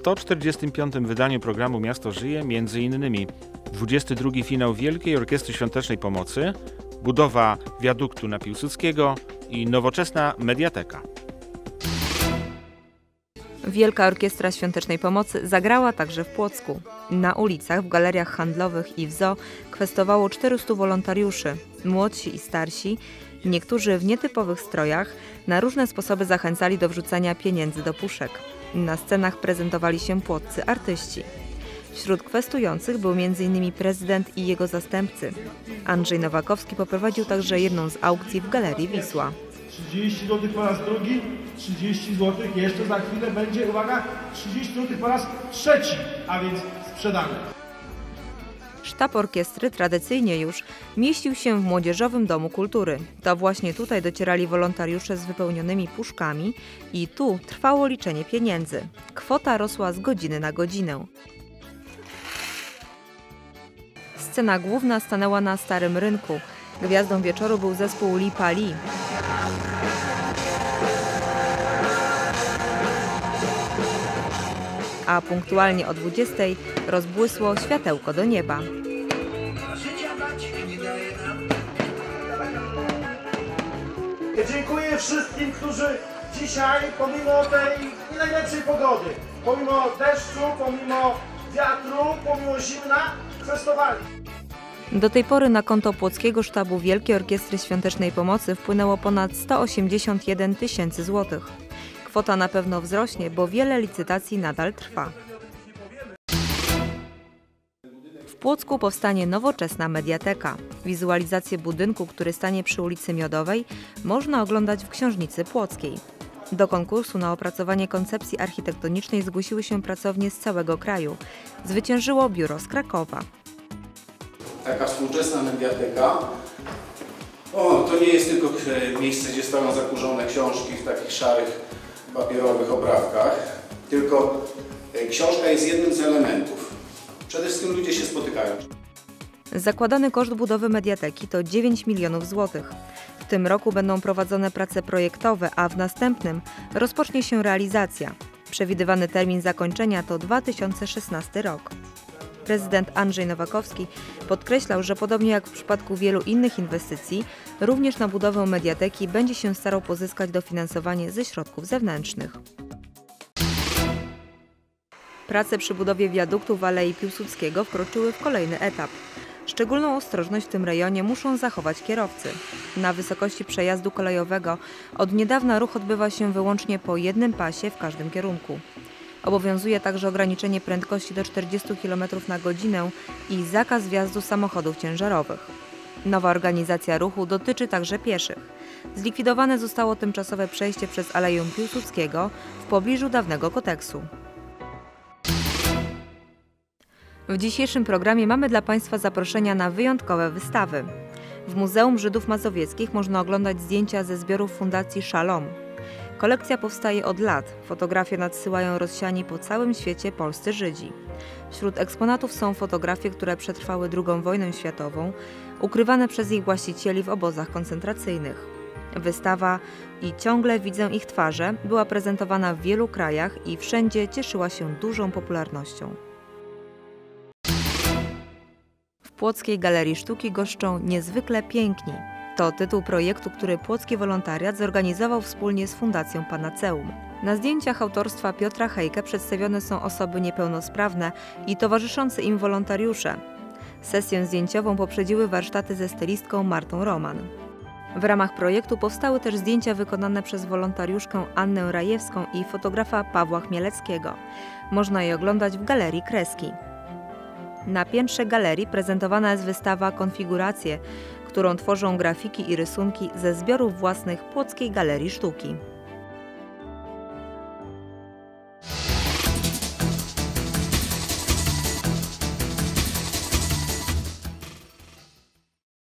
W 145. wydaniu programu Miasto Żyje m.in. 22 finał Wielkiej Orkiestry Świątecznej Pomocy, budowa wiaduktu na Piłsudskiego i nowoczesna mediateka. Wielka Orkiestra Świątecznej Pomocy zagrała także w Płocku. Na ulicach, w galeriach handlowych i w zoo kwestowało 400 wolontariuszy, młodsi i starsi, niektórzy w nietypowych strojach, na różne sposoby zachęcali do wrzucania pieniędzy do puszek. Na scenach prezentowali się płotcy artyści. Wśród kwestujących był m.in. prezydent i jego zastępcy. Andrzej Nowakowski poprowadził także jedną z aukcji w Galerii Wisła. 30 zł po raz drugi, 30 zł, jeszcze za chwilę będzie, uwaga, 30 zł po raz trzeci, a więc sprzedane. Sztab orkiestry tradycyjnie już mieścił się w Młodzieżowym Domu Kultury. To właśnie tutaj docierali wolontariusze z wypełnionymi puszkami i tu trwało liczenie pieniędzy. Kwota rosła z godziny na godzinę. Scena główna stanęła na Starym Rynku. Gwiazdą wieczoru był zespół Lipa Li. A punktualnie o 20 rozbłysło światełko do nieba. Dziękuję wszystkim, którzy dzisiaj, pomimo tej nie najlepszej pogody, pomimo deszczu, pomimo wiatru, pomimo zimna, kwestowali. Do tej pory na konto Płockiego Sztabu Wielkiej Orkiestry Świątecznej Pomocy wpłynęło ponad 181 tysięcy złotych. Kwota na pewno wzrośnie, bo wiele licytacji nadal trwa. W Płocku powstanie nowoczesna mediateka. Wizualizację budynku, który stanie przy ulicy Miodowej, można oglądać w Książnicy Płockiej. Do konkursu na opracowanie koncepcji architektonicznej zgłosiły się pracownie z całego kraju. Zwyciężyło biuro z Krakowa. taka współczesna mediateka. O, to nie jest tylko e, miejsce, gdzie stoją zakurzone książki w takich szarych, papierowych oprawkach, tylko e, książka jest jednym z elementów. Przede wszystkim ludzie się spotykają. Zakładany koszt budowy mediateki to 9 milionów złotych. W tym roku będą prowadzone prace projektowe, a w następnym rozpocznie się realizacja. Przewidywany termin zakończenia to 2016 rok. Prezydent Andrzej Nowakowski podkreślał, że podobnie jak w przypadku wielu innych inwestycji, również na budowę mediateki będzie się starał pozyskać dofinansowanie ze środków zewnętrznych. Prace przy budowie wiaduktu w Alei Piłsudskiego wkroczyły w kolejny etap. Szczególną ostrożność w tym rejonie muszą zachować kierowcy. Na wysokości przejazdu kolejowego od niedawna ruch odbywa się wyłącznie po jednym pasie w każdym kierunku. Obowiązuje także ograniczenie prędkości do 40 km na godzinę i zakaz wjazdu samochodów ciężarowych. Nowa organizacja ruchu dotyczy także pieszych. Zlikwidowane zostało tymczasowe przejście przez Aleję Piłsudskiego w pobliżu dawnego koteksu. W dzisiejszym programie mamy dla Państwa zaproszenia na wyjątkowe wystawy. W Muzeum Żydów Mazowieckich można oglądać zdjęcia ze zbiorów Fundacji Shalom. Kolekcja powstaje od lat. Fotografie nadsyłają rozsiani po całym świecie polscy Żydzi. Wśród eksponatów są fotografie, które przetrwały II wojnę światową, ukrywane przez ich właścicieli w obozach koncentracyjnych. Wystawa i ciągle widzę ich twarze była prezentowana w wielu krajach i wszędzie cieszyła się dużą popularnością. W Płockiej Galerii Sztuki goszczą niezwykle piękni. To tytuł projektu, który Płocki Wolontariat zorganizował wspólnie z Fundacją Panaceum. Na zdjęciach autorstwa Piotra Hejke przedstawione są osoby niepełnosprawne i towarzyszący im wolontariusze. Sesję zdjęciową poprzedziły warsztaty ze stylistką Martą Roman. W ramach projektu powstały też zdjęcia wykonane przez wolontariuszkę Annę Rajewską i fotografa Pawła Chmieleckiego. Można je oglądać w Galerii Kreski. Na piętrze galerii prezentowana jest wystawa Konfiguracje, którą tworzą grafiki i rysunki ze zbiorów własnych Płockiej Galerii Sztuki.